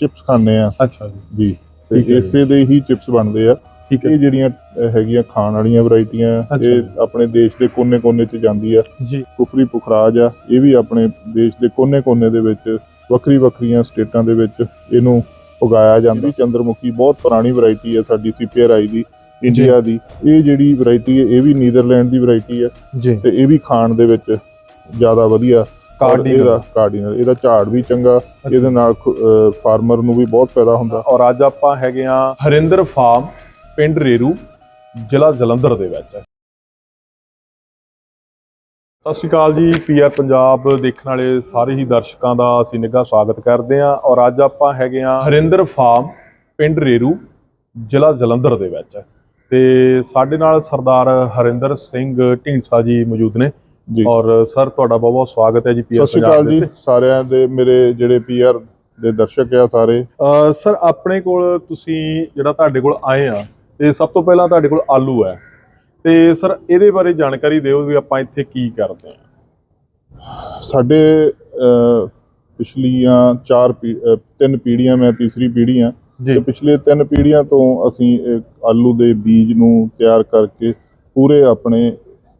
Chips ਖਾਂਦੇ ਆ। ਅੱਛਾ ਜੀ। ਜੀ। ਤੇ ਠੀਕ ਹੈ ਜੀ। ਇਸੇ ਦੇ ਹੀ ਚਿਪਸ ਬਣਦੇ ਆ। ਠੀਕ ਹੈ। ਇਹ ਜਿਹੜੀਆਂ ਅ, ਹੈਗੀਆਂ ਖਾਣ ਵਾਲੀਆਂ ਵੈਰਾਈਟੀਆਂ ਅੱਛਾ ਇਹ। ਆਪਣੇ ਦੇਸ਼ ਦੇ ਕੋਨੇ-ਕੋਨੇ 'ਚ ਜਾਂਦੀ ਆ। ਜੀ। ਕੁਫਰੀ ਪੁਖਰਾਜ ਆ ਇਹ ਵੀ ਆਪਣੇ ਦੇਸ਼ ਦੇ ਕੋਨੇ-ਕੋਨੇ ਦੇ ਵਿੱਚ ਵੱਖਰੀ-ਵੱਖਰੀਆਂ ਸਟੇਟਾਂ ਦੇ ਵਿੱਚ ਇਹਨੂੰ ਉਗਾਇਆ ਜਾਂਦਾ। ਚੰਦਰਮੁਖੀ ਬਹੁਤ ਪੁਰਾਣੀ ਵੈਰਾਈਟੀ ਆ ਸਾਡੀ ਸੀਪੀਆਰਆਈ ਦੀ ਇੰਡੀਆ ਦੀ। ਇਹ ਜਿਹੜੀ ਵੈਰਾਈਟੀ ਹੈ ਇਹ ਵੀ ਨੀਦਰਲੈਂਡ ਦੀ ਵੈਰਾਈਟੀ ਹੈ ਜੀ। ਤੇ ਇਹ ਵੀ ਖਾਣ ਦੇ ਵਿੱਚ ਜ਼ਿਆਦਾ ਵਧੀਆ ਕਾਰਡੀਨਲ। ਕਾਰਡੀਨਲ ਇਹਦਾ ਝਾੜ ਵੀ ਚੰਗਾ ਇਹਦੇ ਨਾਲ ਫਾਰਮਰ ਨੂੰ ਵੀ ਬਹੁਤ ਫਾਇਦਾ ਹੁੰਦਾ। ਔਰ ਅੱਜ ਆਪਾਂ ਹੈਗੇ ਆ ਹਰਿੰਦਰ ਫਾਰਮ ਪਿੰਡ ਰੇਰੂ ਜ਼ਿਲ੍ਹਾ ਜਲੰਧਰ ਦੇ ਵਿੱਚ। ਸਤਿ ਸ਼੍ਰੀ ਅਕਾਲ ਜੀ ਪੀਆਰ ਪੰਜਾਬ ਦੇਖਣ ਵਾਲੇ ਸਾਰੇ ਹੀ ਦਰਸ਼ਕਾਂ ਦਾ ਅਸੀਂ ਨਿੱਘਾ ਸਵਾਗਤ ਕਰਦੇ ਹਾਂ। ਔਰ ਅੱਜ ਆਪਾਂ ਹੈਗੇ ਆ ਹਰਿੰਦਰ ਫਾਰਮ ਪਿੰਡ ਰੇਰੂ ਜ਼ਿਲ੍ਹਾ ਜਲੰਧਰ ਦੇ ਵਿੱਚ। ਤੇ ਸਾਡੇ ਨਾਲ ਸਰਦਾਰ ਹਰਿੰਦਰ ਸਿੰਘ ਢੀਂਡਸਾ ਜੀ ਮੌਜੂਦ ਨੇ। ਔਰ ਸਰ ਤੁਹਾਡਾ ਬਹੁਤ ਬਹੁਤ ਸਵਾਗਤ ਹੈ ਜੀ ਪੀਆਰ ਸਤਿ ਸ਼੍ਰੀ ਅਕਾਲ ਜੀ। ਸਾਰਿਆਂ ਦੇ ਮੇਰੇ ਜਿਹੜੇ ਪੀਆਰ ਦੇ ਦਰਸ਼ਕ ਆ ਸਾਰੇ। ਸਰ ਆਪਣੇ ਕੋਲ ਤੁਸੀਂ ਜਿਹੜਾ ਤੁਹਾਡੇ ਕੋਲ ਆਏ ਆ ਤੇ ਸਭ ਤੋਂ ਪਹਿਲਾਂ ਤੁਹਾਡੇ ਕੋਲ ਆਲੂ ਹੈ। ਤੇ ਸਰ ਇਹਦੇ ਬਾਰੇ ਜਾਣਕਾਰੀ ਦਿਓ ਵੀ ਆਪਾਂ ਇੱਥੇ ਕੀ ਕਰਦੇ ਆ। ਸਾਡੇ ਪਿਛਲੀਆਂ ਚਾਰ ਤਿੰਨ ਪੀੜ੍ਹੀਆਂ ਮੈਂ ਤੀਸਰੀ ਪੀੜ੍ਹੀ ਆ। ਤੇ ਪਿਛਲੇ ਤਿੰਨ ਪੀੜ੍ਹੀਆਂ ਤੋਂ ਅਸੀਂ ਆਲੂ ਦੇ ਬੀਜ ਨੂੰ ਤਿਆਰ ਕਰਕੇ ਪੂਰੇ ਆਪਣੇ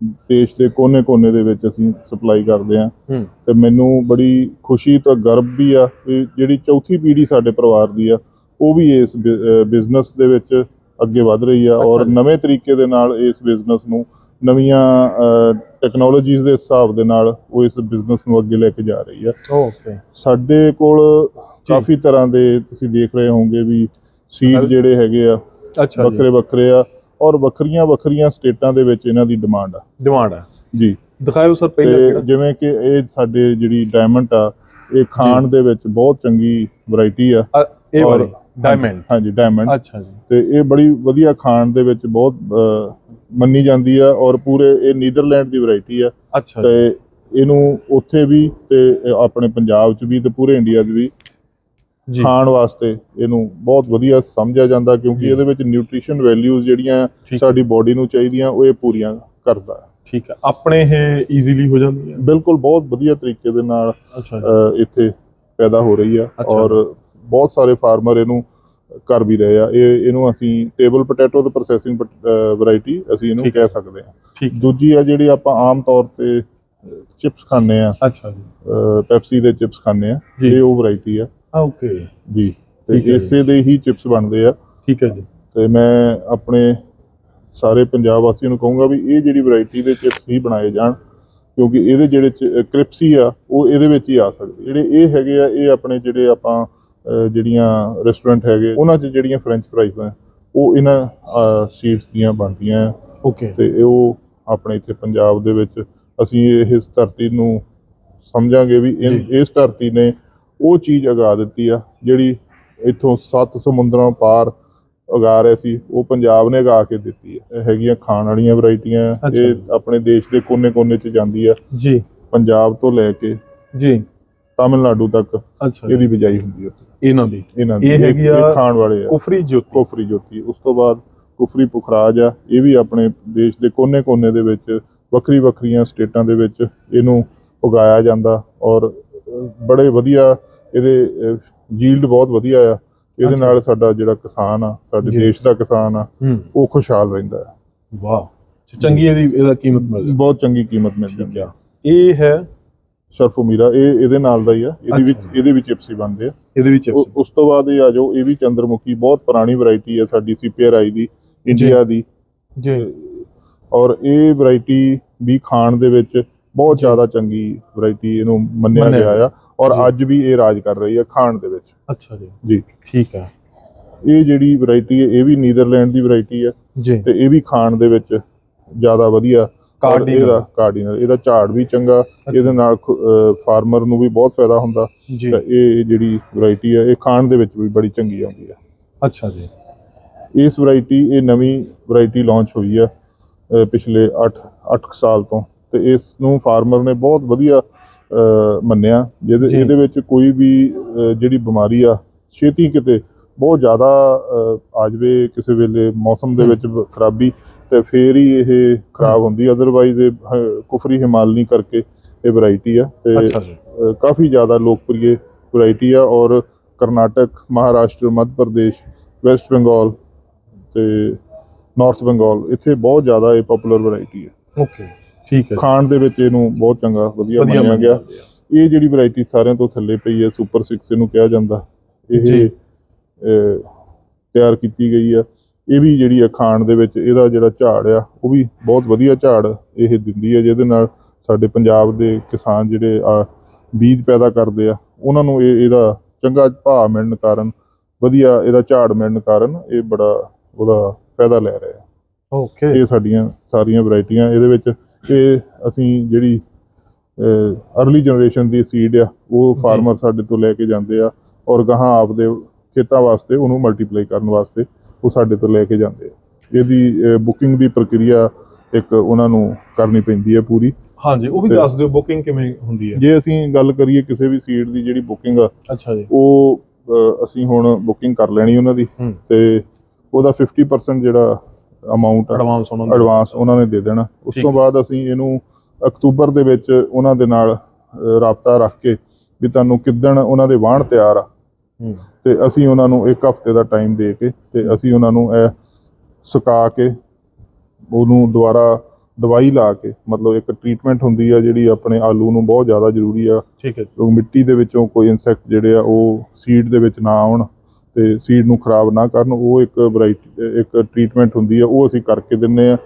ਦੇਸ਼ ਦੇ ਕੋਨੇ-ਕੋਨੇ ਦੇ ਵਿੱਚ ਅਸੀਂ ਸਪਲਾਈ ਕਰਦੇ ਹੂੰ। ਤੇ ਮੈਨੂੰ ਬੜੀ ਖੁਸ਼ੀ ਤੇ ਗਰਵ ਵੀ ਆ ਕਿ ਜਿਹੜੀ ਚੌਥੀ ਪੀੜ੍ਹੀ ਸਾਡੇ ਪਰਿਵਾਰ ਦੀ ਆ ਉਹ ਵੀ ਇਸ ਬਿਜ਼ਨਸ ਦੇ ਵਿੱਚ ਅੱਗੇ ਵਧ ਰਹੀ ਆ ਔਰ। ਨਵੇਂ ਤਰੀਕੇ ਦੇ ਨਾਲ ਇਸ ਬਿਜ਼ਨਸ ਨੂੰ ਨਵੀਆਂ ਟੈਕਨੋਲੋਜੀਜ਼ ਦੇ ਹਿਸਾਬ ਦੇ ਨਾਲ ਉਹ ਇਸ ਬਿਜ਼ਨਸ ਨੂੰ ਅੱਗੇ ਲੈ ਕੇ ਜਾ ਰਹੀ ਆ। ਓਕੇ ਸਾਡੇ ਕੋਲ ਕਾਫੀ ਤਰ੍ਹਾਂ ਦੇ ਤੁਸੀਂ ਦੇਖ ਰਹੇ ਹੋਵੋਗੇ ਵੀ ਸੀਡ। ਜਿਹੜੇ ਹੈਗੇ ਆ ਅੱਛਾ ਵੱਖਰੇ ਵੱਖਰੇ ਆ। ਔਰ ਵੱਖਰੀਆਂ ਵੱਖਰੀਆਂ ਸਟੇਟਾਂ ਦੇ ਵਿੱਚ ਇਹਨਾਂ ਦੀ ਡਿਮਾਂਡ ਆ। ਡਿਮਾਂਡ ਹੈ ਜੀ। ਦਿਖਾਇਓ ਸਰ ਪਹਿਲਾਂ ਤੇ ਕਿਹੜਾ ਜਿਵੇਂ ਕਿ ਇਹ ਸਾਡੇ ਜਿਹੜੀ ਡਾਇਮੰਡ ਆ ਇਹ ਖਾਣ ਦੇ ਵਿੱਚ ਬਹੁਤ ਚੰਗੀ ਵੈਰਾਈਟੀ ਆ। ਅ, ਇਹ ਔਰ- ਵਾਲੀ ਡਾਇਮੰਡ ਹਾਂਜੀ ਡਾਇਮੰਡ ਅੱਛਾ ਜੀ। ਤੇ ਇਹ ਬੜੀ ਵਧੀਆ ਖਾਣ ਦੇ ਵਿੱਚ ਬਹੁਤ ਅਹ, ਮੰਨੀ ਜਾਂਦੀ ਆ ਔਰ ਪੂਰੇ ਇਹ ਨੀਦਰਲੈਂਡ ਦੀ ਵੈਰਾਈਟੀ ਆ। ਅੱਛਾ ਜੀ। ਤੇ ਇਹਨੂੰ ਉੱਥੇ ਵੀ ਤੇ ਆਪਣੇ ਪੰਜਾਬ 'ਚ ਵੀ ਤੇ ਪੂਰੇ ਇੰਡੀਆ 'ਚ ਵੀ ਖਾਣ ਵਾਸਤੇ ਇਹਨੂੰ ਬਹੁਤ ਵਧੀਆ ਸਮਝਿਆ ਜਾਂਦਾ ਕਿਉਂਕਿ। ਇਹਦੇ ਵਿੱਚ ਨਿਊਟ੍ਰੀਸ਼ਨ ਵੈਲਿਊਜ਼ ਜਿਹੜੀਆਂ ਸਾਡੀ ਬਾਡੀ ਨੂੰ ਚਾਹੀਦੀਆਂ ਉਹ ਇਹ ਪੂਰੀਆਂ ਕਰਦਾ। ਠੀਕ ਹੈ। ਆਪਣੇ ਇਹ ਈਜ਼ੀਲੀ ਹੋ ਜਾਂਦੀ ਹੈ? ਬਿਲਕੁਲ ਬਹੁਤ ਵਧੀਆ ਤਰੀਕੇ ਦੇ ਨਾਲ ਇੱਥੇ ਪੈਦਾ ਹੋ ਰਹੀ ਆ। ਔਰ ਬਹੁਤ ਸਾਰੇ ਫਾਰਮਰ ਇਹਨੂੰ ਕਰ ਵੀ ਰਹੇ ਆ। ਇਹ ਇਹਨੂੰ ਅਸੀਂ ਟੇਬਲ ਪੋਟੈਟੋ ਤੇ ਪ੍ਰੋਸੈਸਿੰਗ ਵੈਰਾਈਟੀ ਅਸੀਂ ਇਹਨੂੰ ਕਹਿ ਸਕਦੇ ਹਾਂ। ਠੀਕ ਦੂਜੀ ਆ ਜਿਹੜੀ ਆਪਾਂ ਆਮ ਤੌਰ ਤੇ ਚਿਪਸ ਖਾਂਦੇ ਆ ਅੱਛਾ ਜੀ। ਪੈਪਸੀ ਦੇ ਚਿਪਸ ਖਾਂਦੇ ਆ। ਇਹ ਉਹ ਵੈਰਾਈਟੀ ਆ। ਓਕੇ ਜੀ ਤੇ ਠੀਕ ਹੈ ਜੀ। ਇਸੇ ਦੇ ਹੀ ਚਿਪਸ ਬਣਦੇ ਆ। ਠੀਕ ਹੈ ਜੀ। ਤੇ ਮੈਂ ਆਪਣੇ ਸਾਰੇ ਪੰਜਾਬ ਵਾਸੀਆਂ ਨੂੰ ਕਹੂੰਗਾ ਵੀ ਇਹ ਜਿਹੜੀ ਵੈਰਾਈਟੀ ਦੇ ਚਿਪਸ ਹੀ ਬਣਾਏ ਜਾਣ ਕਿਉਂਕਿ ਇਹਦੇ ਜਿਹੜੇ ਕ੍ਰਿਪਸੀ ਆ ਉਹ ਇਹਦੇ ਵਿੱਚ ਹੀ ਆ ਸਕਦੇ। ਜਿਹੜੇ ਇਹ ਹੈਗੇ ਆ ਇਹ ਆਪਣੇ ਜਿਹੜੇ ਆਪਾਂ ਅਹ, ਜਿਹੜੀਆਂ ਰੈਸਟੋਰੈਂਟ ਹੈਗੇ ਉਹਨਾਂ 'ਚ ਜਿਹੜੀਆਂ ਫ੍ਰੈਂਚ ਫਰਾਈਜ਼ ਆ ਉਹ ਇਹਨਾਂ ਸੀਡਸ ਦੀਆਂ ਬਣਦੀਆਂ ਆ। ਓਕੇ ਤੇ ਇਹ ਉਹ ਆਪਣੇ ਇੱਥੇ ਪੰਜਾਬ ਦੇ ਵਿੱਚ ਅਸੀਂ ਇਸ ਧਰਤੀ ਨੂੰ ਸਮਝਾਂਗੇ ਵੀ ਇਨ-। ਇਸ ਧਰਤੀ ਨੇ ਉਹ ਚੀਜ਼ ਉਗਾ ਦਿੱਤੀ ਆ ਜਿਹੜੀ ਇੱਥੋਂ ਸੱਤ ਸਮੁੰਦਰਾਂ ਪਾਰ ਉਗਾ ਰਹੇ ਸੀ ਉਹ ਪੰਜਾਬ ਨੇ ਉਗਾ ਕੇ ਦਿੱਤੀ ਹੈ ਇਹ ਹੈਗੀਆਂ ਖਾਣ ਵਾਲੀਆਂ ਵੈਰਾਈਟੀਆਂ ਇਹ। ਆਪਣੇ ਦੇਸ਼ ਦੇ ਕੋਨੇ-ਕੋਨੇ 'ਚ ਜਾਂਦੀ ਆ। ਜੀ। ਪੰਜਾਬ ਤੋਂ ਲੈ ਕੇ ਜੀ। ਤਾਮਿਲਨਾਡੂ ਤੱਕ ਇਹਦੀ ਬਿਜਾਈ ਹੁੰਦੀ ਹੈ। ਇਹਨਾਂ ਦੀ। ਇਹਨਾਂ ਦੀ। ਇਹ ਹੈਗੀ ਆ ਖਾਣ ਵਾਲੇ ਆ। ਕੁਫਰੀ ਜੋਤੀ। ਕੁਫਰੀ ਜੋਤੀ। ਉਸ ਤੋਂ ਬਾਅਦ ਕੁਫਰੀ ਪੁਖਰਾਜ ਆ। ਇਹ ਵੀ ਆਪਣੇ ਦੇਸ਼ ਦੇ ਕੋਨੇ-ਕੋਨੇ ਦੇ ਵਿੱਚ ਵੱਖਰੀ ਵੱਖਰੀਆਂ ਸਟੇਟਾਂ ਦੇ ਵਿੱਚ ਇਹਨੂੰ ਉਗਾਇਆ ਜਾਂਦਾ ਔਰ ਬੜੇ ਵਧੀਆ ਇਹਦੇ ਯੀਲਡ ਬਹੁਤ ਵਧੀਆ ਆ। ਇਹਦੇ। ਨਾਲ ਸਾਡਾ ਜਿਹੜਾ ਕਿਸਾਨ ਆ ਸਾਡੇ। ਦੇਸ਼ ਦਾ ਕਿਸਾਨ ਆ ਹੂੰ। ਉਹ ਖੁਸ਼ਹਾਲ ਰਹਿੰਦਾ ਹੈ ਵਾਹ। ਚੰਗੀ ਇਹਦੀ ਇਹਦਾ ਕੀਮਤ ਮਿਲ ਜਾਂਦੀ ਬਹੁਤ ਚੰਗੀ ਕੀਮਤ ਮਿਲ ਠੀਕ ਜਾਂਦੀ ਆ। ਆ ਇਹ ਹੈ? ਸ਼ਰਫੂਮੀਰਾ ਇਹ ਇਹਦੇ ਨਾਲ ਦਾ ਹੀ ਆ। ਇਹਦੇ ਵਿੱਚ। ਇਹਦੇ ਵਿੱਚ ਚਿਪਸੀ ਬਣਦੇ ਆ। ਇਹਦੇ ਵਿੱਚ ਉਸ ਤੋਂ ਬਾਅਦ ਇਹ ਆ ਜਾਓ ਇਹ ਵੀ ਚੰਦਰਮੁਖੀ ਬਹੁਤ ਪੁਰਾਣੀ ਵੈਰਾਈਟੀ ਆ ਸਾਡੀ ਸੀਪੀਆਰਆਈ ਦੀ ਇੰਡੀਆ ਦੀ। ਜੀ। ਔਰ ਇਹ ਵੈਰਾਈਟੀ ਵੀ ਖਾਣ ਦੇ ਵਿੱਚ ਬਹੁਤ। ਜ਼ਿਆਦਾ ਚੰਗੀ ਵੈਰਾਈਟੀ ਇਹਨੂੰ ਮੰਨਿਆ ਮੰਨਿਆ। ਗਿਆ ਆ ਔਰ। ਅੱਜ ਵੀ ਇਹ ਰਾਜ ਕਰ ਰਹੀ ਆ ਖਾਣ ਦੇ ਵਿੱਚ। ਅੱਛਾ ਜੀ। ਜੀ। ਠੀਕ ਹੈ। ਇਹ ਜਿਹੜੀ ਵੈਰਾਈਟੀ ਹੈ ਇਹ ਵੀ ਨੀਦਰਲੈਂਡ ਦੀ ਵੈਰਾਈਟੀ ਹੈ ਜੀ। ਤੇ ਇਹ ਵੀ ਖਾਣ ਦੇ ਵਿੱਚ ਜ਼ਿਆਦਾ ਵਧੀਆ। ਕਾਰਡੀਨਲ। ਇਹਦਾ ਕਾਰਡੀਨਲ ਇਹਦਾ ਝਾੜ ਵੀ ਚੰਗਾ ਇਹਦੇ ਨਾਲ ਫਾਰਮਰ ਨੂੰ ਵੀ ਬਹੁਤ ਫਾਇਦਾ ਹੁੰਦਾ। ਤਾਂ ਇਹ ਜਿਹੜੀ ਵੈਰਾਈਟੀ ਹੈ ਇਹ ਖਾਣ ਦੇ ਵਿੱਚ ਵੀ ਬੜੀ ਚੰਗੀ ਆਉਂਦੀ ਹੈ। ਅੱਛਾ ਜੀ। ਇਸ ਵੈਰਾਈਟੀ ਇਹ ਨਵੀਂ ਵੈਰਾਈਟੀ ਲਾਂਚ ਹੋਈ ਆ ਅ, ਪਿਛਲੇ 8 8 ਸਾਲ ਤੋਂ। ਤੇ ਇਸ ਨੂੰ ਫਾਰਮਰ ਨੇ ਬਹੁਤ ਵਧੀਆ ਮੰਨਿਆ। ਜਿਹਦੇ। ਇਹਦੇ ਵਿੱਚ ਕੋਈ ਵੀ ਜਿਹੜੀ ਬਿਮਾਰੀ ਆ ਛੇਤੀ ਕਿਤੇ ਬਹੁਤ ਜ਼ਿਆਦਾ ਆ ਜਾਵੇ ਕਿਸੇ ਵੇਲੇ ਮੌਸਮ ਦੇ। ਵਿੱਚ ਖਰਾਬੀ ਤੇ ਫੇਰ ਹੀ ਇਹ ਖਰਾਬ ਹੁੰਦੀ। ਅਦਰਵਾਈਜ਼ ਇਹ ਕੁਫਰੀ ਹਿਮਾਲਨੀ ਕਰਕੇ ਇਹ ਵੈਰਾਈਟੀ ਆ ਤੇ ਕਾਫੀ ਜ਼ਿਆਦਾ ਲੋਕਪ੍ਰਿਯ ਵੈਰਾਈਟੀ ਆ ਔਰ ਕਰਨਾਟਕ ਮਹਾਰਾਸ਼ਟਰ ਮੱਧ ਪ੍ਰਦੇਸ਼ ਵੈਸਟ ਬੰਗਾਲ ਤੇ ਨਾਰਥ ਬੰਗਾਲ ਇੱਥੇ ਬਹੁਤ ਜ਼ਿਆਦਾ ਇਹ ਪਪੂਲਰ ਵੈਰਾਈਟੀ ਹੈ ਓਕੇ ਠੀਕ ਹੈ ਖਾਣ ਦੇ ਵਿੱਚ ਇਹਨੂੰ ਬਹੁਤ ਚੰਗਾ ਵਧੀਆ ਮੰਨਿਆ ਗਿਆ। ਇਹ ਜਿਹੜੀ ਵੈਰਾਈਟੀ ਸਾਰਿਆਂ ਤੋਂ ਥੱਲੇ ਪਈ ਹੈ ਸੁਪਰ 6 ਇਹਨੂੰ ਕਿਹਾ ਜਾਂਦਾ। ਇਹ ਤਿਆਰ ਕੀਤੀ ਗਈ ਆ। ਇਹ ਵੀ ਜਿਹੜੀ ਆ ਖਾਣ ਦੇ ਵਿੱਚ ਇਹਦਾ ਜਿਹੜਾ ਝਾੜ ਆ ਉਹ ਵੀ ਬਹੁਤ ਵਧੀਆ ਝਾੜ ਇਹ ਦਿੰਦੀ ਹੈ ਜਿਹਦੇ ਨਾਲ ਸਾਡੇ ਪੰਜਾਬ ਦੇ ਕਿਸਾਨ ਜਿਹੜੇ ਆ ਬੀਜ ਪੈਦਾ ਕਰਦੇ ਆ ਉਹਨਾਂ ਨੂੰ ਇਹ ਇਹਦਾ ਚੰਗਾ ਭਾਅ ਮਿਲਣ ਕਾਰਨ ਵਧੀਆ ਇਹਦਾ ਝਾੜ ਮਿਲਣ ਕਾਰਨ ਇਹ ਬੜਾ ਉਹਦਾ ਫਾਇਦਾ ਲੈ ਰਹੇ ਆ। ਓਕੇ ਇਹ ਸਾਡੀਆਂ ਸਾਰੀਆਂ ਵੈਰਾਈਟੀਆਂ ਇਹਦੇ ਵਿੱਚ ਇਹ ਅਸੀਂ ਜਿਹੜੀ ਅਰਲੀ ਜਨਰੇਸ਼ਨ ਦੀ ਸੀਡ ਆ ਉਹ। ਫਾਰਮਰ ਸਾਡੇ ਤੋਂ ਲੈ ਕੇ ਜਾਂਦੇ ਆ ਔਰ ਗਾਹਾਂ ਆਪਦੇ ਖੇਤਾਂ ਵਾਸਤੇ ਉਹਨੂੰ ਮਲਟੀਪਲਾਈ ਕਰਨ ਵਾਸਤੇ ਉਹ ਸਾਡੇ ਤੋਂ ਲੈ ਕੇ ਜਾਂਦੇ ਆ। ਇਹਦੀ ਬੁਕਿੰਗ ਦੀ ਪ੍ਰਕਿਰਿਆ ਇੱਕ ਉਹਨਾਂ ਨੂੰ ਕਰਨੀ ਪੈਂਦੀ ਹੈ ਪੂਰੀ। ਹਾਂਜੀ ਉਹ ਵੀ ਦੱਸ ਦਿਓ ਬੁਕਿੰਗ ਕਿਵੇਂ ਹੁੰਦੀ ਹੈ ਜੇ ਅਸੀਂ ਗੱਲ ਕਰੀਏ ਕਿਸੇ ਵੀ ਸੀਡ ਦੀ ਜਿਹੜੀ ਬੁਕਿੰਗ ਆ ਅੱਛਾ ਜੀ। ਉਹ ਅਸੀਂ ਹੁਣ ਬੁਕਿੰਗ ਕਰ ਲੈਣੀ ਉਹਨਾਂ ਦੀ ਤੇ ਉਹਦਾ 50% ਜਿਹੜਾ ਅਮਾਉਂਟ ਐਡਵਾਂਸ ਉਹਨਾਂ ਦਾ ਐਡਵਾਂਸ ਉਹਨਾਂ ਨੇ ਦੇ ਦੇਣਾ। ਉਸ ਤੋਂ। ਬਾਅਦ ਅਸੀਂ ਇਹਨੂੰ ਅਕਤੂਬਰ ਦੇ ਵਿੱਚ ਉਹਨਾਂ ਦੇ ਨਾਲ ਰਾਬਤਾ ਰੱਖ ਕੇ ਵੀ ਤੁਹਾਨੂੰ ਕਿੱਦਣ ਉਹਨਾਂ ਦੇ ਵਾਹਣ ਤਿਆਰ ਆ। ਤੇ ਅਸੀਂ ਉਹਨਾਂ ਨੂੰ ਇੱਕ ਹਫ਼ਤੇ ਦਾ ਟਾਈਮ ਦੇ ਕੇ ਤੇ ਅਸੀਂ ਉਹਨਾਂ ਨੂੰ ਇਹ ਸੁਕਾ ਕੇ ਉਹਨੂੰ ਦੁਬਾਰਾ ਦਵਾਈ ਲਾ ਕੇ ਮਤਲਬ ਇੱਕ ਟ੍ਰੀਟਮੈਂਟ ਹੁੰਦੀ ਆ ਜਿਹੜੀ ਆਪਣੇ ਆਲੂ ਨੂੰ ਬਹੁਤ ਜ਼ਿਆਦਾ ਜ਼ਰੂਰੀ ਆ। ਠੀਕ ਹੈ ਮਿੱਟੀ ਦੇ ਵਿੱਚੋਂ ਕੋਈ ਇਨਸੈਕਟ ਜਿਹੜੇ ਆ ਉਹ ਸੀਡ ਦੇ ਵਿੱਚ ਨਾ ਆਉਣ। ਤੇ ਸੀਡ ਨੂੰ ਖਰਾਬ ਨਾ ਕਰਨ ਉਹ ਇੱਕ ਵੈਰਾਈਟੀ ਇੱਕ ਟ੍ਰੀਟਮੈਂਟ ਹੁੰਦੀ ਆ ਉਹ ਅਸੀਂ ਕਰਕੇ ਦਿੰਨੇ ਆ।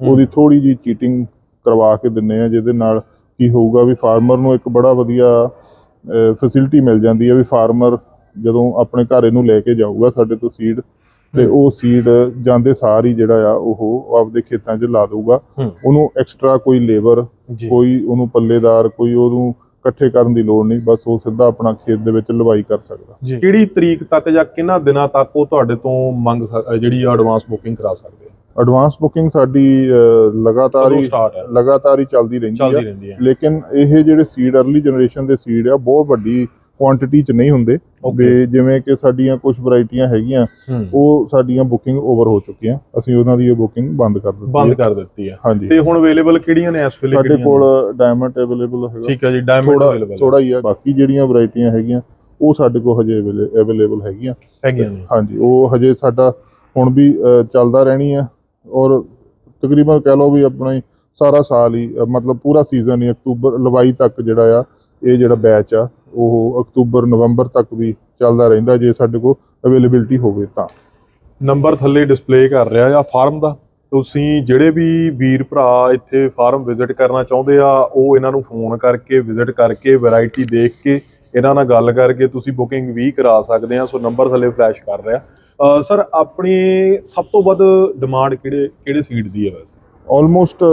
ਉਹਦੀ ਥੋੜੀ ਜੀ ਚੀਟਿੰਗ ਕਰਵਾ ਕੇ ਦਿੰਨੇ ਆ ਜਿਹਦੇ ਨਾਲ ਕੀ ਹੋਊਗਾ ਵੀ ਫਾਰਮਰ ਨੂੰ ਇੱਕ ਬੜਾ ਵਧੀਆ ਫੈਸਿਲਿਟੀ ਮਿਲ ਜਾਂਦੀ ਹੈ ਵੀ ਫਾਰਮਰ ਜਦੋਂ ਆਪਣੇ ਘਰ ਇਹਨੂੰ ਲੈ ਕੇ ਜਾਊਗਾ ਸਾਡੇ ਤੋਂ ਸੀਡ ਤੇ। ਉਹ ਸੀਡ ਜਾਂਦੇ ਸਾਰ ਹੀ ਜਿਹੜਾ ਆ ਉਹ ਆਪਦੇ ਖੇਤਾਂ 'ਚ ਲਾ ਦਊਗਾ। ਉਹਨੂੰ ਐਕਸਟਰਾ ਕੋਈ ਲੇਬਰ ਕੋਈ ਉਹਨੂੰ ਪੱਲੇਦਾਰ ਕੋਈ ਉਹਨੂੰ ਇਕੱਠੇ ਕਰਨ ਦੀ ਲੋੜ ਨਹੀਂ ਬਸ ਉਹ ਸਿੱਧਾ ਆਪਣਾ ਖੇਤ ਦੇ ਵਿੱਚ ਲਵਾਈ ਕਰ ਸਕਦਾ। ਜੀ। ਕਿਹੜੀ ਤਰੀਕ ਤੱਕ ਜਾਂ ਕਿੰਨਾ ਦਿਨਾਂ ਤੱਕ ਉਹ ਤੁਹਾਡੇ ਤੋਂ ਮੰਗ ਸਕ- ਜਿਹੜੀ ਐਡਵਾਂਸ ਬੁਕਿੰਗ ਕਰਾ ਸਕਦੇ ਆ? ਐਡਵਾਂਸ ਬੁਕਿੰਗ ਸਾਡੀ ਅਹ, ਲਗਾਤਾਰ ਹੀ ਸਟਾਰਟ ਹੈ? ਲਗਾਤਾਰ ਹੀ ਚੱਲਦੀ ਰਹਿੰਦੀ ਚੱਲਦੀ ਆ ਰਹਿੰਦੀ ਹੈ। ਲੇਕਿਨ ਇਹ ਜਿਹੜੇ ਸੀਡ अर्ਲੀ ਜਨਰੇਸ਼ਨ ਦੇ ਸੀਡ ਆ ਬਹੁਤ ਵੱਡੀ ਕੁਆਂਟੀਟੀ ਚ ਨਹੀਂ ਹੁੰਦੇ. ਤੇ ਜਿਵੇਂ ਕਿ ਸਾਡੀਆਂ ਕੁਝ ਵੈਰਾਈਟੀਆਂ ਹੈਗੀਆਂ ਉਹ ਸਾਡੀਆਂ ਬੁਕਿੰਗ ਓਵਰ ਹੋ ਚੁੱਕੀਆਂ। ਅਸੀਂ ਉਹਨਾਂ ਦੀ ਇਹ ਬੁਕਿੰਗ ਬੰਦ ਕਰ ਦਿੱਤੀ ਬੰਦ। ਕਰ ਦਿੱਤੀ ਹੈ। ਹਾਂਜੀ। ਤੇ ਹੁਣ ਅਵੇਲੇਬਲ ਕਿਹੜੀਆਂ ਨੇ ਇਸ ਵੇਲੇ ਸਾਡੇ ਕੋਲ ਡਾਇਮੰਡ ਅਵੇਲੇਬਲ ਹੈਗਾ? ਠੀਕ ਹੈ ਜੀ ਡਾਇਮੰਡ ਅਵੇਲੇਬਲ ਥੋੜਾ ਹੀ। ਆ। ਬਾਕੀ ਜਿਹੜੀਆਂ ਵੈਰਾਈਟੀਆਂ ਹੈਗੀਆਂ ਉਹ ਸਾਡੇ ਕੋਲ ਹਜੇ ਅਵੇਲੇਬਲ ਹੈਗੀਆਂ। ਹੈਗੀਆਂ ਨੇ। ਹਾਂਜੀ ਉਹ ਹਜੇ ਸਾਡਾ ਹੁਣ ਵੀ ਚੱਲਦਾ ਰਹਿਣੀ ਆ। ਔਰ ਤਕਰੀਬਨ ਕਹਿ ਲਓ ਵੀ ਆਪਣਾ ਸਾਰਾ ਸਾਲ ਹੀ ਮਤਲਬ ਪੂਰਾ ਸੀਜ਼ਨ ਹੀ ਅਕਤੂਬਰ ਲਵਾਈ ਤੱਕ ਜਿਹੜਾ ਆ ਇਹ ਜਿਹੜਾ ਬੈਚ ਆ ਉਹ ਅਕਤੂਬਰ ਨਵੰਬਰ ਤੱਕ ਵੀ ਚੱਲਦਾ ਰਹਿੰਦਾ ਜੇ ਸਾਡੇ ਕੋਲ ਅਵੇਲੇਬਿਲਟੀ ਹੋਵੇ ਤਾਂ। ਨੰਬਰ ਥੱਲੇ ਡਿਸਪਲੇ ਕਰ ਰਿਹਾ ਆ ਫਾਰਮ ਦਾ। ਤੁਸੀਂ ਜਿਹੜੇ ਵੀ ਵੀਰ ਭਰਾ ਇੱਥੇ ਫਾਰਮ ਵਿਜ਼ਿਟ ਕਰਨਾ ਚਾਹੁੰਦੇ ਆ ਉਹ ਇਹਨਾਂ ਨੂੰ ਫੋਨ ਕਰਕੇ ਵਿਜ਼ਿਟ ਕਰਕੇ ਵੈਰਾਈਟੀ ਦੇਖ ਕੇ ਇਹਨਾਂ ਨਾਲ ਗੱਲ ਕਰਕੇ ਤੁਸੀਂ ਬੁਕਿੰਗ ਵੀ ਕਰਾ ਸਕਦੇ ਆ। ਸੋ ਨੰਬਰ ਥੱਲੇ ਫਲੈਸ਼ ਕਰ ਰਿਹਾ। ਸਰ ਆਪਣੀ ਸਭ ਤੋਂ ਵੱਧ ਡਿਮਾਂਡ ਕਿਹੜੇ ਕਿਹੜੇ ਸੀਡ ਦੀ ਹੈ ਵੈਸੇ? ਆਲਮੋਸਟ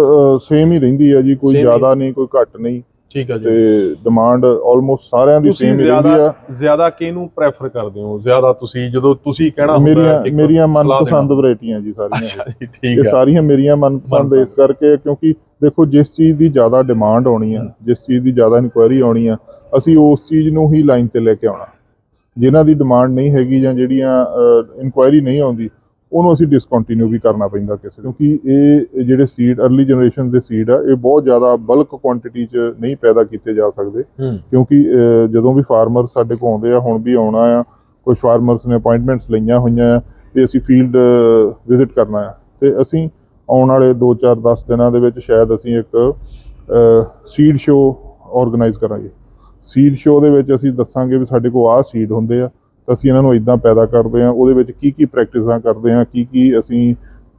ਸੇਮ ਹੀ ਰਹਿੰਦੀ ਆ ਜੀ ਕੋਈ ਹੀ। ਜ਼ਿਆਦਾ ਨਹੀਂ ਕੋਈ ਘੱਟ ਨਹੀਂ। ਠੀਕ ਹੈ ਜੀ। ਤੇ ਡਿਮਾਂਡ ਆਲਮੋਸਟ ਸਾਰਿਆਂ ਦੀ ਤੁਸੀਂ ਸੇਮ ਹੀ ਰਹਿੰਦੀ ਜ਼ਿਆਦਾ ਆ। ਜ਼ਿਆਦਾ ਕਿਹਨੂੰ ਪ੍ਰੈਫਰ ਕਰਦੇ ਹੋ? ਜ਼ਿਆਦਾ ਤੁਸੀਂ ਜਦੋਂ ਤੁਸੀਂ ਕਹਿਣਾ ਹੁੰਦਾ ਮੇਰੀਆਂ ਹੈ ਇੱਕ ਮੇਰੀਆਂ ਸਲਾਹ ਦੇਣਾ। ਮਨਪਸੰਦ ਵੈਰਾਈਟੀਆਂ ਜੀ ਸਾਰੀਆਂ। ਅੱਛਾ ਜੀ ਇਹ ਠੀਕ ਹੈ ਸਾਰੀਆਂ ਮੇਰੀਆਂ ਮਨਪਸੰਦ ਇਸ ਕਰਕੇ ਕਿਉਂਕਿ ਦੇਖੋ ਜਿਸ ਚੀਜ਼ ਦੀ ਜ਼ਿਆਦਾ ਡਿਮਾਂਡ ਆਉਣੀ ਆ। ਜਿਸ ਚੀਜ਼ ਦੀ ਜ਼ਿਆਦਾ ਇਨਕੁਆਇਰੀ ਆਉਣੀ ਆ ਅਸੀਂ ਉਸ ਚੀਜ਼ ਨੂੰ ਹੀ ਲਾਈਨ ਤੇ ਲੈ ਕੇ ਆਉਣਾ। ਜਿਨ੍ਹਾਂ ਦੀ ਡਿਮਾਂਡ ਨਹੀਂ ਹੈਗੀ ਜਾਂ ਜਿਹੜੀਆਂ ਇਨਕੁਆਇਰੀ ਨਹੀਂ ਆਉਂਦੀ ਉਹਨੂੰ ਅਸੀਂ ਡਿਸਕੰਟੀਨਿਊ ਵੀ ਕਰਨਾ ਪੈਂਦਾ ਕਿਸੇ ਕਿਉਂਕਿ ਇਹ ਜਿਹੜੇ ਸੀਡ अर्ਲੀ ਜਨਰੇਸ਼ਨ ਦੇ ਸੀਡ ਆ ਇਹ ਬਹੁਤ ਜ਼ਿਆਦਾ ਬਲਕ ਕੁਆਂਟੀਟੀ 'ਚ ਨਹੀਂ ਪੈਦਾ ਕੀਤੇ ਜਾ ਸਕਦੇ। ਕਿਉਂਕਿ ਜਦੋਂ ਵੀ ਫਾਰਮਰ ਸਾਡੇ ਕੋਲ ਆਉਂਦੇ ਆ ਹੁਣ ਵੀ ਆਉਣਾ ਆ ਕੁਝ ਫਾਰਮਰਸ ਨੇ ਅਪਾਇੰਟਮੈਂਟਸ ਲਈਆਂ ਹੋਈਆਂ ਆ ਤੇ ਅਸੀਂ ਫੀਲਡ ਵਿਜ਼ਿਟ ਕਰਨਾ ਆ। ਤੇ ਅਸੀਂ ਆਉਣ ਵਾਲੇ 2-4 10 ਦਿਨਾਂ ਦੇ ਵਿੱਚ ਸ਼ਾਇਦ ਅਸੀਂ ਇੱਕ ਸੀਡ ਸ਼ੋ ਆਰਗੇਨਾਈਜ਼ ਕਰਾਂਗੇ। ਸੀਡ ਸ਼ੋ ਦੇ ਵਿੱਚ ਅਸੀਂ ਦੱਸਾਂਗੇ ਵੀ ਸਾਡੇ ਕੋਲ ਆਹ ਸੀਡ ਹੁੰਦੇ ਆ। ਅਸੀਂ ਇਹਨਾਂ ਨੂੰ ਇਦਾਂ ਪੈਦਾ ਕਰਦੇ ਆ ਉਹਦੇ ਵਿੱਚ ਕੀ ਕੀ ਪ੍ਰੈਕਟਿਸਾਂ ਕਰਦੇ ਆ ਕੀ ਕੀ ਅਸੀਂ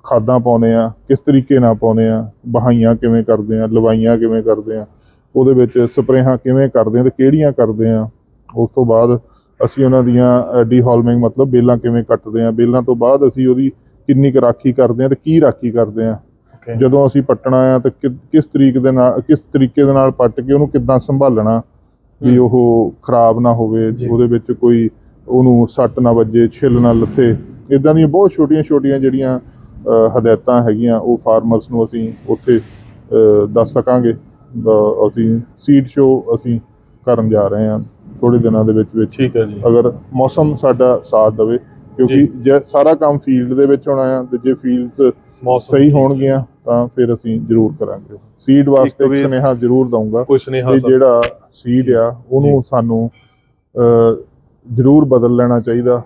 ਖਾਦਾਂ ਪਾਉਨੇ ਆ ਕਿਸ ਤਰੀਕੇ ਨਾਲ ਪਾਉਨੇ ਆ ਬਹਾਈਆਂ ਕਿਵੇਂ ਕਰਦੇ ਆ ਲਵਾਈਆਂ ਕਿਵੇਂ ਕਰਦੇ ਆ ਉਹਦੇ ਵਿੱਚ ਸਪਰੇਹਾਂ ਕਿਵੇਂ ਕਰਦੇ ਆ ਤੇ ਕਿਹੜੀਆਂ ਕਰਦੇ ਆ ਉਸ ਤੋਂ ਬਾਅਦ ਅਸੀਂ ਉਹਨਾਂ ਦੀਆਂ ਡੀਹੋਲਮਿੰਗ ਮਤਲਬ ਬੇਲਾਂ ਕਿਵੇਂ ਕੱਟਦੇ ਆ ਬੇਲਾਂ ਤੋਂ ਬਾਅਦ ਅਸੀਂ ਉਹਦੀ ਕਿੰਨੀ ਕੁ ਰਾਖੀ ਕਰਦੇ ਆ ਤੇ ਕੀ ਰਾਖੀ ਕਰਦੇ ਆ ਜਦੋਂ ਅਸੀਂ ਪੱਟਣਾ ਆ ਤਾਂ ਕਿਸ ਤਰੀਕੇ ਦੇ ਨਾਲ ਕਿਸ ਤਰੀਕੇ ਦੇ ਨਾਲ ਪੱਟ ਕੇ ਉਹਨੂੰ ਕਿੱਦਾਂ ਸੰਭਾਲਣਾ ਵੀ। ਉਹ ਖਰਾਬ ਨਾ ਹੋਵੇ। ਉਹਦੇ ਵਿੱਚ ਕੋਈ ਉਹਨੂੰ ਸੱਟ ਨਾ ਵੱਜੇ ਛਿੱਲ ਨਾ ਲੱਥੇ ਇਦਾਂ ਦੀਆਂ ਬਹੁਤ ਛੋਟੀਆਂ-ਛੋਟੀਆਂ ਜਿਹੜੀਆਂ ਹਦਾਇਤਾਂ ਹੈਗੀਆਂ ਉਹ ਫਾਰਮਰਸ ਨੂੰ ਅਸੀਂ ਉੱਥੇ ਦੱਸ ਸਕਾਂਗੇ। ਅਸੀਂ ਸੀਡ ਸ਼ੋ ਅਸੀਂ ਕਰਨ ਜਾ ਰਹੇ ਹਾਂ ਥੋੜੇ ਦਿਨਾਂ ਦੇ ਵਿੱਚ ਵਿੱਚ। ਠੀਕ ਹੈ ਜੀ। ਅਗਰ ਮੌਸਮ ਸਾਡਾ ਸਾਥ ਦੇਵੇ ਕਿਉਂਕਿ ਜੀ। ਸਾਰਾ ਕੰਮ ਫੀਲਡ ਦੇ ਵਿੱਚ ਹੋਣਾ ਆ ਤੇ ਜੇ ਫੀਲਡਸ ਮੌਸਮ ਸਹੀ ਹੋਣਗੀਆਂ ਤਾਂ ਫਿਰ ਅਸੀਂ ਜ਼ਰੂਰ ਕਰਾਂਗੇ। ਸੀਡ ਵਾਸਤੇ ਸੁਨੇਹਾ ਜ਼ਰੂਰ ਦਊਂਗਾ ਕੋਈ ਸੁਨੇਹਾ ਜਿਹੜਾ ਸੀਡ ਆ ਉਹਨੂੰ ਸਾਨੂੰ ਜ਼ਰੂਰ ਬਦਲ ਲੈਣਾ ਚਾਹੀਦਾ।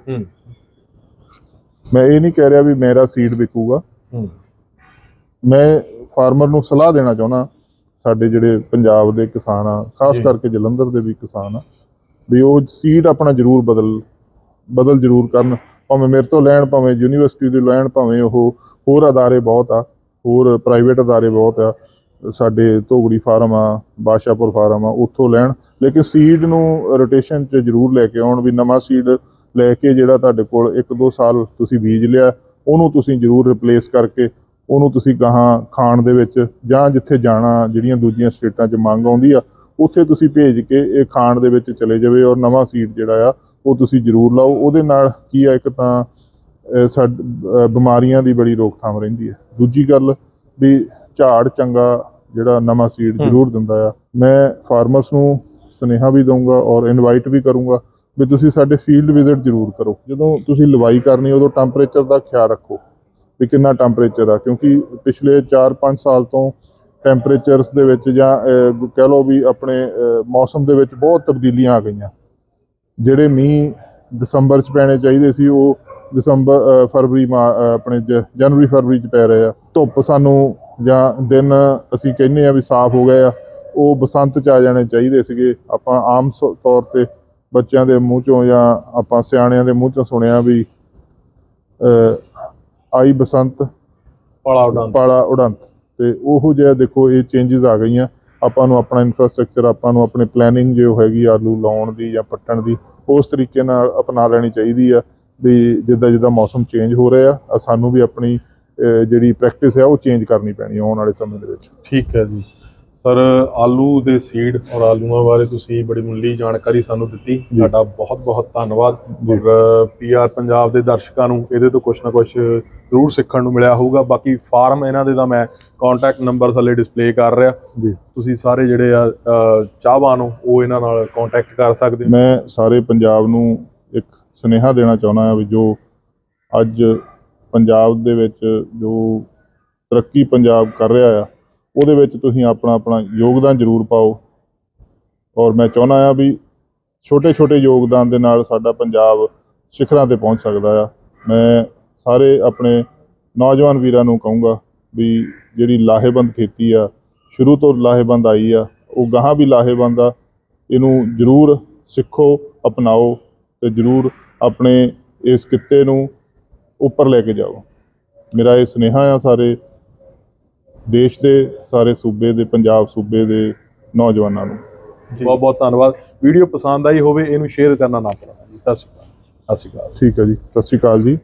ਮੈਂ ਇਹ ਨਹੀਂ ਕਹਿ ਰਿਹਾ ਵੀ ਮੇਰਾ ਸੀਡ ਵਿਕੂਗਾ। ਮੈਂ ਫਾਰਮਰ ਨੂੰ ਸਲਾਹ ਦੇਣਾ ਚਾਹੁੰਦਾ ਸਾਡੇ ਜਿਹੜੇ ਪੰਜਾਬ ਦੇ ਕਿਸਾਨ ਆ ਖਾਸ। ਕਰਕੇ ਜਲੰਧਰ ਦੇ ਵੀ ਕਿਸਾਨ ਆ ਵੀ ਉਹ ਸੀਡ ਆਪਣਾ ਜ਼ਰੂਰ ਬਦਲ ਬਦਲ ਜ਼ਰੂਰ ਕਰਨ। ਭਾਵੇਂ ਮੇਰੇ ਤੋਂ ਲੈਣ ਭਾਵੇਂ ਯੂਨੀਵਰਸਿਟੀ ਦੇ ਲੈਣ ਭਾਵੇਂ ਉਹ ਹੋਰ ਅਦਾਰੇ ਬਹੁਤ ਆ ਹੋਰ ਪ੍ਰਾਈਵੇਟ ਅਦਾਰੇ ਬਹੁਤ ਆ ਸਾਡੇ ਧੋਗੜੀ ਫਾਰਮ ਆ ਬਾਸ਼ਾਪੁਰ ਫਾਰਮ ਆ ਉੱਥੋਂ ਲੈਣ। ਲੇਕਿਨ ਸੀਡ ਨੂੰ ਰੋਟੇਸ਼ਨ 'ਚ ਜ਼ਰੂਰ ਲੈ ਕੇ ਆਉਣ ਵੀ ਨਵਾਂ ਸੀਡ ਲੈ ਕੇ ਜਿਹੜਾ ਤੁਹਾਡੇ ਕੋਲ 1-2 ਸਾਲ ਤੁਸੀਂ ਬੀਜ ਲਿਆ ਉਹਨੂੰ ਤੁਸੀਂ ਜ਼ਰੂਰ ਰਿਪਲੇਸ ਕਰਕੇ ਉਹਨੂੰ ਤੁਸੀਂ ਗਾਹਾਂ ਖਾਣ ਦੇ ਵਿੱਚ ਜਾਂ ਜਿੱਥੇ ਜਾਣਾ ਜਿਹੜੀਆਂ ਦੂਜੀਆਂ ਸਟੇਟਾਂ 'ਚ ਮੰਗ ਆਉਂਦੀ ਆ ਉੱਥੇ ਤੁਸੀਂ ਭੇਜ ਕੇ ਇਹ ਖਾਣ ਦੇ ਵਿੱਚ ਚਲੇ ਜਾਵੇ ਔਰ ਨਵਾਂ ਸੀਡ ਜਿਹੜਾ ਆ ਉਹ ਤੁਸੀਂ ਜ਼ਰੂਰ ਲਾਓ। ਉਹਦੇ ਨਾਲ ਕੀ ਆ ਇੱਕ ਤਾਂ ਸਾਡ ਬਿਮਾਰੀਆਂ ਦੀ ਬੜੀ ਰੋਕਥਾਮ ਰਹਿੰਦੀ ਹੈ ਦੂਜੀ ਗੱਲ ਵੀ ਝਾੜ ਚੰਗਾ ਜਿਹੜਾ ਨਵਾਂ ਸੀਡ। ਜ਼ਰੂਰ ਦਿੰਦਾ ਆ। ਮੈਂ ਫਾਰਮਰਸ ਨੂੰ ਸੁਨੇਹਾ ਵੀ ਦਊਂਗਾ ਔਰ ਇਨਵਾਈਟ ਵੀ ਕਰੂੰਗਾ ਵੀ ਤੁਸੀਂ ਸਾਡੇ ਫੀਲਡ ਵਿਜ਼ਿਟ ਜ਼ਰੂਰ ਕਰੋ। ਜਦੋਂ ਤੁਸੀਂ ਲਵਾਈ ਕਰਨੀ, ਉਦੋਂ ਟੈਂਪਰੇਚਰ ਦਾ ਖਿਆਲ ਰੱਖੋ ਵੀ ਕਿੰਨਾ ਟੈਂਪਰੇਚਰ ਆ, ਕਿਉਂਕਿ ਪਿਛਲੇ 4-5 ਸਾਲ ਤੋਂ ਟੈਂਪਰੇਚਰਸ ਦੇ ਵਿੱਚ ਜਾਂ ਕਹਿ ਲਓ ਵੀ ਆਪਣੇ ਮੌਸਮ ਦੇ ਵਿੱਚ ਬਹੁਤ ਤਬਦੀਲੀਆਂ ਆ ਗਈਆਂ। ਜਿਹੜੇ ਮੀਂਹ ਦਸੰਬਰ 'ਚ ਪੈਣੇ ਚਾਹੀਦੇ ਸੀ, ਉਹ ਦਸੰਬਰ ਫਰਵਰੀ ਮਾ- ਆਪਣੇ ਜ- ਜਨਵਰੀ, ਫਰਵਰੀ 'ਚ ਪੈ ਰਹੇ ਆ। ਧੁੱਪ ਸਾਨੂੰ ਜਾਂ ਦਿਨ ਅਸੀਂ ਕਹਿੰਦੇ ਆ ਵੀ ਸਾਫ਼ ਹੋ ਗਏ ਆ। ਉਹ ਬਸੰਤ 'ਚ ਆ ਜਾਣੇ ਚਾਹੀਦੇ ਸੀਗੇ। ਆਪਾਂ ਆਮ ਤੌਰ ਤੇ ਬੱਚਿਆਂ ਦੇ ਮੂੰਹ ਚੋਂ ਜਾਂ ਆਪਾਂ ਸਿਆਣਿਆਂ ਦੇ ਮੂੰਹ ਚੋਂ ਸੁਣਿਆ ਵੀ ਆਈ ਬਸੰਤ ਪਾਲਾ ਉਡਾਨ ਪਾਲਾ ਉਡੰਤ। ਤੇ ਉਹੋ ਜਿਹਾ ਦੇਖੋ ਇਹ ਚੇਂਜਸ ਆ ਗਈਆਂ। ਆਪਾਂ ਨੂੰ ਆਪਣਾ ਇਨਫਰਾਸਟ੍ਰਕਚਰ ਆਪਾਂ ਨੂੰ ਆਪਣੀ ਪਲੈਨਿੰਗ ਜੋ ਹੈਗੀ ਆਲੂ ਲਾਉਣ ਦੀ ਜਾਂ ਪੱਟਣ ਦੀ ਉਸ ਤਰੀਕੇ ਨਾਲ ਅਪਣਾ ਲੈਣੀ ਚਾਹੀਦੀ ਆ। ਵੀ ਜਿੱਦਾਂ ਜਿੱਦਾਂ ਮੌਸਮ ਚੇਂਜ ਹੋ ਰਿਹਾ ਆ ਸਾਨੂੰ ਵੀ ਆਪਣੀ ਜਿਹੜੀ ਪ੍ਰੈਕਟਿਸ ਹੈ ਉਹ ਚੇਂਜ ਕਰਨੀ ਪੈਣੀ ਆਉਣ ਵਾਲੇ ਸਮੇਂ ਦੇ ਵਿੱਚ। ਠੀਕ ਹੈ ਜੀ। ਸਰ ਆਲੂ ਦੇ ਸੀਡ ਔਰ ਆਲੂਆਂ ਬਾਰੇ ਤੁਸੀਂ ਬੜੀ ਮੁੱਲੀ ਜਾਣਕਾਰੀ ਸਾਨੂੰ ਦਿੱਤੀ। ਤੁਹਾਡਾ ਬਹੁਤ ਬਹੁਤ ਧੰਨਵਾਦ। ਔਰ ਪੀਆਰ ਪੰਜਾਬ ਦੇ ਦਰਸ਼ਕਾਂ ਨੂੰ ਇਹਦੇ ਤੋਂ ਕੁਝ ਨਾ ਕੁਝ ਜ਼ਰੂਰ ਸਿੱਖਣ ਨੂੰ ਮਿਲਿਆ ਹੋਊਗਾ। ਬਾਕੀ ਫਾਰਮ ਇਹਨਾਂ ਦੇ ਦਾ ਮੈਂ ਕੰਟੈਕਟ ਨੰਬਰ ਥੱਲੇ ਡਿਸਪਲੇ ਕਰ ਰਿਹਾ। ਜੀ। ਤੁਸੀਂ ਸਾਰੇ ਜਿਹੜੇ ਆ ਚਾਹਵਾਨ ਹੋ ਉਹ ਇਹਨਾਂ ਨਾਲ ਕੰਟੈਕਟ ਕਰ ਸਕਦੇ ਮੈਂ ਸਾਰੇ ਪੰਜਾਬ ਨੂੰ ਇੱਕ ਸੁਨੇਹਾ ਦੇਣਾ ਚਾਹੁੰਦਾ ਹਾਂ ਵੀ ਜੋ ਅੱਜ ਪੰਜਾਬ ਦੇ ਵਿੱਚ ਜੋ ਤਰੱਕੀ ਪੰਜਾਬ ਕਰ ਰਿਹਾ ਆ ਉਹਦੇ ਵਿੱਚ ਤੁਸੀਂ ਆਪਣਾ ਆਪਣਾ ਯੋਗਦਾਨ ਜ਼ਰੂਰ ਪਾਓ। ਔਰ ਮੈਂ ਚਾਹੁੰਦਾ ਆ ਵੀ ਛੋਟੇ ਛੋਟੇ ਯੋਗਦਾਨ ਦੇ ਨਾਲ ਸਾਡਾ ਪੰਜਾਬ ਸਿਖਰਾਂ ਤੇ ਪਹੁੰਚ ਸਕਦਾ ਆ। ਮੈਂ ਸਾਰੇ ਆਪਣੇ ਨੌਜਵਾਨ ਵੀਰਾਂ ਨੂੰ ਕਹੂੰਗਾ ਵੀ ਜਿਹੜੀ ਲਾਹੇਬੰਦ ਖੇਤੀ ਆ, ਸ਼ੁਰੂ ਤੋਂ ਲਾਹੇਬੰਦ ਆਈ ਆ, ਉਹ ਗਾਹਾਂ ਵੀ ਲਾਹੇਬੰਦ ਆ, ਇਹਨੂੰ ਜ਼ਰੂਰ ਸਿੱਖੋ, ਅਪਣਾਓ ਤੇ ਜ਼ਰੂਰ ਆਪਣੇ ਇਸ ਕਿੱਤੇ ਨੂੰ ਉੱਪਰ ਲੈ ਕੇ ਜਾਓ। ਮੇਰਾ ਇਹ ਸੁਨੇਹਾ ਆ ਸਾਰੇ ਦੇਸ਼ ਦੇ ਸਾਰੇ ਸੂਬੇ ਦੇ ਪੰਜਾਬ ਸੂਬੇ ਦੇ ਨੌਜਵਾਨਾਂ ਨੂੰ। ਬਹੁਤ ਬਹੁਤ ਧੰਨਵਾਦ। ਵੀਡੀਓ ਪਸੰਦ ਆਈ ਹੋਵੇ ਇਹਨੂੰ ਸ਼ੇਅਰ ਕਰਨਾ ਨਾ ਭੁੱਲਣਾ। ਜੀ ਸਤਿ ਸ਼੍ਰੀ ਅਕਾਲ। ਸਤਿ ਸ਼੍ਰੀ ਅਕਾਲ। ਠੀਕ ਹੈ ਜੀ। ਸਤਿ ਸ਼੍ਰੀ ਅਕਾਲ ਜੀ।